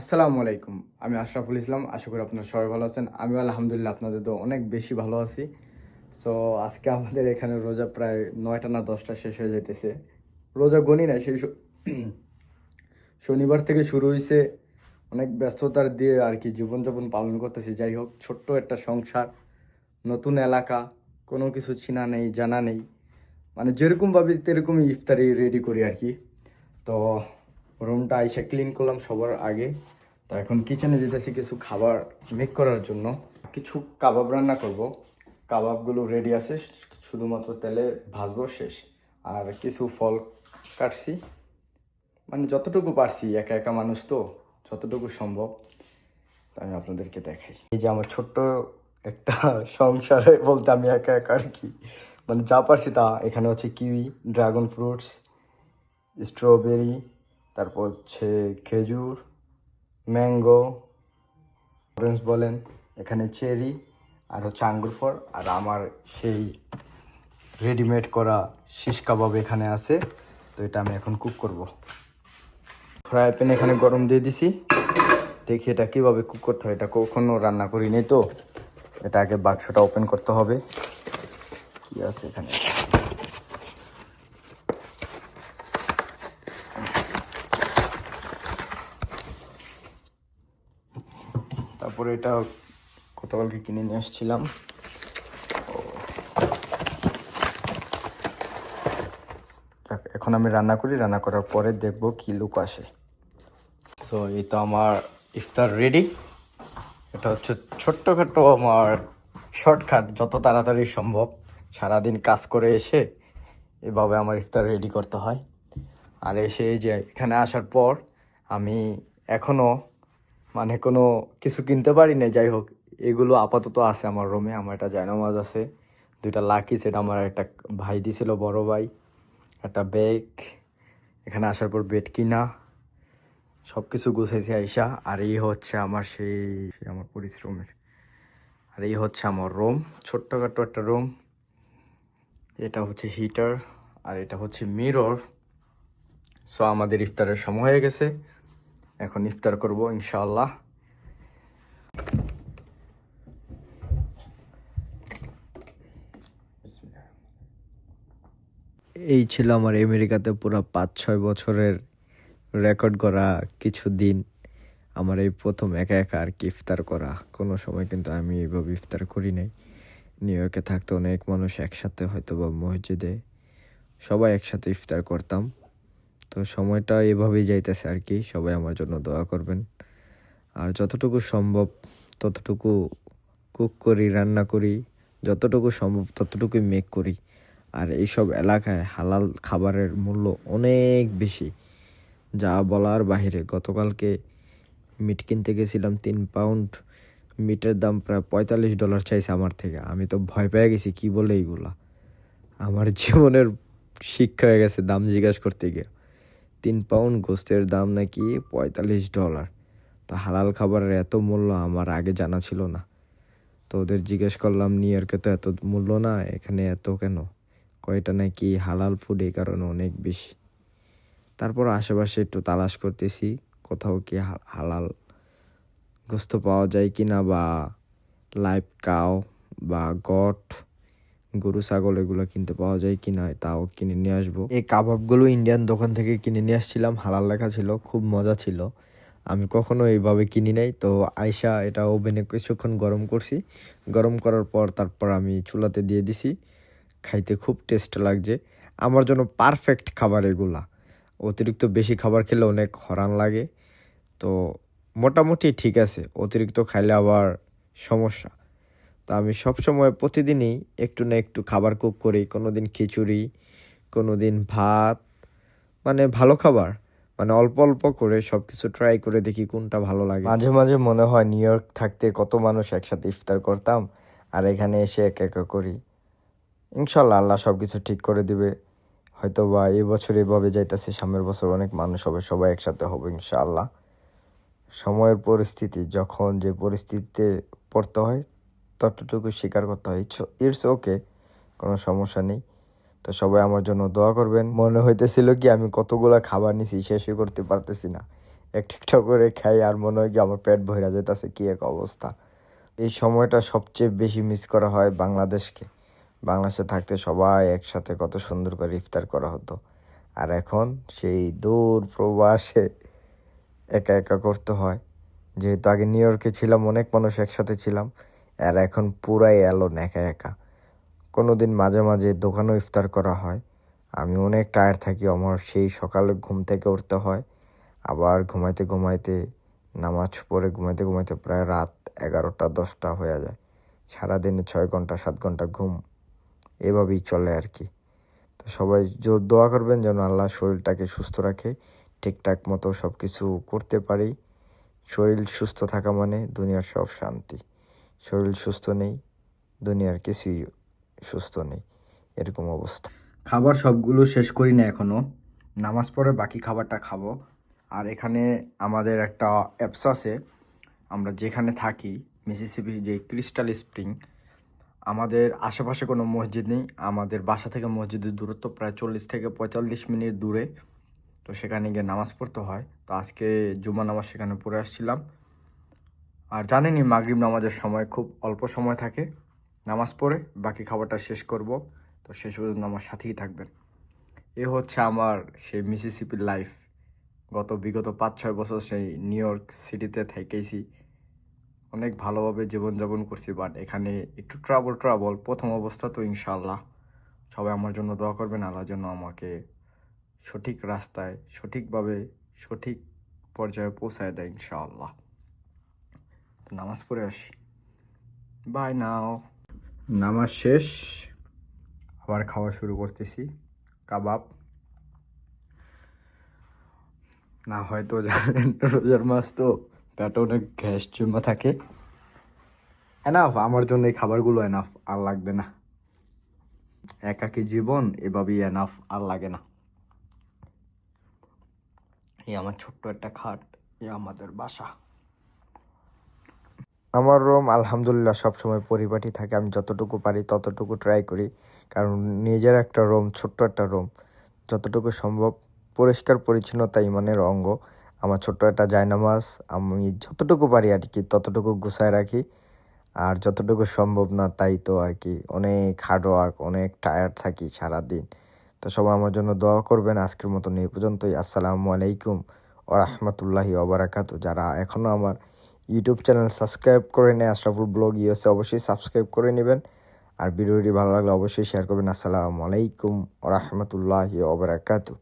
আসসালামু আলাইকুম। আমি আশরাফুল ইসলাম, আশা করি আপনারা সবাই ভালো আছেন। আমি আলহামদুলিল্লাহ আপনাদের তো অনেক বেশি ভালো আছি। সো আজকে আমাদের এখানে রোজা প্রায় নয়টা না দশটা শেষ হয়ে যেতেছে রোজা গণি না, সেই শনিবার থেকে শুরু হয়েছে অনেক ব্যস্ততার দিয়ে আর কি জীবনযাপন পালন করতেছি। যাই হোক, ছোট্ট একটা সংসার, নতুন এলাকা, কোনো কিছু চিনা নেই, জানা নেই। মানে যেরকমভাবে তেরকমই ইফতারি রেডি করি আর কি। তো রুমটা আইসা ক্লিন করলাম সবার আগে। তা এখন কিচেনে যেতেছি কিছু খাবার মেক করার জন্য। কিছু কাবাব রান্না করব। কাবাবগুলো রেডি আছে, শুধুমাত্র তেলে ভাজবো শেষ। আর কিছু ফল কাটছি। মানে যতটুকু পারছি, একা একা মানুষ তো, যতটুকু সম্ভব আমি আপনাদেরকে দেখাই। এই যে আমার ছোট্ট একটা সংসারে বলতে আমি একা একা আর কি। মানে যা পারছি তা, এখানে হচ্ছে কিউই ড্রাগন ফ্রুটস স্ট্রবেরি তারপর হচ্ছে খেজুর, ম্যাঙ্গো অরেঞ্জ বলেন, এখানে চেরি আর হচ্ছে আঙ্গুর ফল আর আমার সেই রেডিমেড করা শিশ কাবাব এখানে আছে, তো এটা আমি এখন কুক করব। ফ্রাই প্যান এখানে গরম দিয়ে দিছি, দেখি এটা কীভাবে কুক করতে হয়। এটা কখনো রান্না করিনি তো, এটা আগে বাক্সটা ওপেন করতে হবে। কি আছে এখানে? তারপরে এটা গতকালকে কিনে নিয়ে আসছিলাম। এখন আমি রান্না করি, রান্না করার পরে দেখব কি লুক আসে। সো এই তো আমার ইফতার রেডি এটা হচ্ছে ছোট্টখাটো আমার শর্টকাট যত তাড়াতাড়ি সম্ভব। সারাদিন কাজ করে এসে এভাবে আমার ইফতার রেডি করতে হয়। আর এসে যে এখানে আসার পর আমি এখনও মানে কোনো কিছু কিনতে পারি না যাই হোক, এগুলো আপাতত আছে আমার রুমে আমার একটা জায়নামাজ আছে। দুইটা লাকি সেটা আমার একটা ভাই দিছিল, বড় ভাই। একটা ব্যাগ এখানে আসার পর বেড কিনা সব কিছু গুছাইছি আইসা। আর এই হচ্ছে আমার সেই সেই আমার পরিশ্রমের। আর এই হচ্ছে আমার রুম ছোট্টখাটো একটা রুম এটা হচ্ছে হিটার আর এটা হচ্ছে মিরর সো আমাদের ইফতারের সময় হয়ে গেছে। এখন ইফতার করব, ইনশাআল্লাহ। এই ছিল আমার আমেরিকাতে পুরো পাঁচ ছয় বছরের রেকর্ড করা কিছু দিন আমার এই প্রথম একা একা আর কি ইফতার করা। কোনো সময় কিন্তু আমি এইভাবে ইফতার করি নাই। নিউ ইয়র্কে থাকতে অনেক মানুষ একসাথে হয়তো বা মসজিদে সবাই একসাথে ইফতার করতাম। তো সময়টা এভাবেই যাইতেছে আর কি। সবাই আমার জন্য দোয়া করবেন। আর যতটুকু সম্ভব, ততটুকু কুক করি, রান্না করি, যতটুকু সম্ভব ততটুকুই মেক করি। আর এইসব এলাকায় হালাল খাবারের মূল্য অনেক বেশি। যা বলার বাহিরে, গতকালকে মিট কিনতে গেছিলাম তিন পাউন্ড মিটের দাম প্রায় পঁয়তাল্লিশ ডলার চাইছে আমার থেকে। আমি তো ভয় পেয়ে গেছি, কি বলে এইগুলা? আমার জীবনের শিক্ষা হয়ে গেছে দাম জিজ্ঞাসা করতে গিয়ে। তিন পাউন্ড গোস্তের দাম নাকি পঁয়তাল্লিশ ডলার। তা হালাল খাবারের এত মূল্য আমার আগে জানা ছিল না। তো ওদের জিজ্ঞেস করলাম নিউ ইয়র্কে তো এত মূল্য না, এখানে এত কেন? কয়টা নাকি হালাল ফুড এই কারণে অনেক বেশি? তারপর আশেপাশে একটু তালাশ করতেছি, কোথাও কি হালাল গোস্ত পাওয়া যায় কি না বা লাইভ কাও বা গট গরু, ছাগল এগুলো কিনতে পাওয়া যায় কি না, তাও কিনে নিয়ে আসব। এই কাবাবগুলো ইন্ডিয়ান দোকান থেকে কিনে নিয়ে আসছিলাম, হালাল লেখা ছিল, খুব মজা ছিল। আমি কখনো এইভাবে কিনি নাই, তো আয়সা এটা ওভেনে কিছুক্ষণ গরম করছি। গরম করার পর তারপর আমি চুলাতে দিয়ে দিছি। খাইতে খুব টেস্ট লাগছে। আমার জন্য পারফেক্ট খাবার এগুলা। অতিরিক্ত বেশি খাবার খেলে অনেক হরান লাগে। তো মোটামুটি ঠিক আছে, অতিরিক্ত খাইলে আবার সমস্যা। তো আমি সবসময় প্রতিদিনই একটু না একটু খাবার কুক করি। কোনো দিন খিচুড়ি কোনো দিন ভাত মানে ভালো খাবার। মানে অল্প অল্প করে সব কিছু ট্রাই করে দেখি কোনটা ভালো লাগে। মাঝে মাঝে মনে হয় নিউ ইয়র্ক থাকতে কত মানুষ একসাথে ইফতার করতাম আর এখানে এসে একা একা করি। ইনশাল্লাহ আল্লাহ সব কিছু ঠিক করে দিবে। হয়তো বা এবছর এভাবে যাইতেছে, সামনের বছর অনেক মানুষ হবে, সবাই একসাথে হবে ইনশাআল্লাহ। সময়ের পরিস্থিতি, যখন যে পরিস্থিতিতে পড়তে হয় ততটুকু স্বীকার করতে হয় ইটস ওকে কোনো সমস্যা নেই। তো সবাই আমার জন্য দোয়া করবেন। মনে হইতেছিল কি আমি কতগুলা খাবার নিছি, শেষই করতে পারতেছি না। এক ঠিকঠাক করে খাই আর মনে হয় কি আমার পেট ভরা যেতেছে কী এক অবস্থা। এই সময়টা সবচেয়ে বেশি মিস করা হয় বাংলাদেশকে। বাংলাদেশে থাকতে সবাই একসাথে কত সুন্দর করে ইফতার করা হতো। আর এখন সেই দূর প্রবাসে একা একা করতে হয়। যেহেতু আগে নিউ ইয়র্কে ছিলাম, অনেক মানুষ একসাথে ছিলাম। আর এখন পুরাই এলো একা একা। কোনো দিন মাঝে মাঝে দোকানেও ইফতার করা হয়। আমি অনেক টায়ার থাকি আমার সেই সকালে ঘুম থেকে উঠতে হয়। আবার ঘুমাইতে ঘুমাইতে, নামাজ পড়ে ঘুমাইতে ঘুমাইতে প্রায় রাত এগারোটা, দশটা হয়ে যায়। সারাদিনে ছয় ঘণ্টা, সাত ঘণ্টা ঘুম এভাবেই চলে আর কি। তো সবাই জোর দোয়া করবেন যেন আল্লাহ শরীরটাকে সুস্থ রাখে, ঠিকঠাক মতো সব কিছু করতে পারি। শরীর সুস্থ থাকা মানে দুনিয়ার সব শান্তি। শরীর সুস্থ নেই, দুনিয়ার কিছুই সুস্থ নেই, এরকম অবস্থা। খাবার সবগুলো শেষ করি না এখনও নামাজ পড়ে বাকি খাবারটা খাব। আর এখানে আমাদের একটা অ্যাপস আছে। আমরা যেখানে থাকি মিসিসিপি যে ক্রিস্টাল স্প্রিং আমাদের আশেপাশে কোনো মসজিদ নেই। আমাদের বাসা থেকে মসজিদের দূরত্ব প্রায় চল্লিশ থেকে পঁয়তাল্লিশ মিনিট দূরে। তো সেখানে গিয়ে নামাজ পড়তে হয়। তো আজকে জুমা নামাজ সেখানে পড়ে আসছিলাম। আর জানেনই মাগরিব নামাজের সময় খুব অল্প সময় থাকে। নামাজ পড়ে বাকি খাবারটা শেষ করব। তো শেষ পর্যন্ত আমার সাথেই থাকবেন। এ হচ্ছে আমার সেই মিসিসিপির লাইফ গত বিগত পাঁচ ছয় বছর সেই নিউ ইয়র্ক সিটিতে থেকেইছি অনেক ভালোভাবে জীবনযাপন করছি বাট এখানে একটু ট্রাবল ট্রাবল প্রথম অবস্থা তো ইনশাল্লাহ সবাই আমার জন্য দোয়া করবেন, আল্লাহ যেন আমাকে সঠিক রাস্তায়, সঠিকভাবে সঠিক পর্যায়ে পৌঁছায় দেয় ইনশাআল্লাহ। নামাজ পড়ে আসি। বাই নাও নামাজ শেষ, আবার খাওয়া শুরু করতেছি, কাবাব। না হয়তো জানেন, রোজার মাস তো পেটে অনেক গ্যাস জমা থাকে। এনাফ আমার জন্য এই খাবারগুলো এনাফ আর লাগবে না। একাকী জীবন, এভাবেই এনাফ আর লাগে না। এই আমার ছোট্ট একটা খাট এ আমাদের বাসা। আমার রুম আলহামদুলিল্লাহ সবসময় পরিপাটি থাকে, আমি যতটুকু পারি ততটুকু ট্রাই করি। কারণ নিজের একটা রুম, ছোট্ট একটা রুম, যতটুকু সম্ভব পরিষ্কার পরিচ্ছন্নতা ইমানের অঙ্গ। আমার ছোট্ট একটা জায়নামাজ, আমি যতটুকু পারি আর কি, ততটুকু গুছায় রাখি। আর যতটুকু সম্ভব না, তাই তো আর কি, অনেক হার্ড ওয়ার্ক অনেক টায়ার্ড থাকি সারাদিন। তো সবাই আমার জন্য দোয়া করবেন, আজকের মতন এই পর্যন্তই। আসসালামু আলাইকুম ও রহমতুল্লাহি ওবরাকাত যারা এখনও আমার ইউটিউব চ্যানেল সাবস্ক্রাইব করে নেয় আশরাফুল ব্লগ ইউএসএ অবশ্যই সাবস্ক্রাইব করে নেবেন। আর ভিডিওটি ভালো লাগলে অবশ্যই শেয়ার করবেন। আসসালামু আলাইকুম রহমতুল্লাহ ওবরাকাতু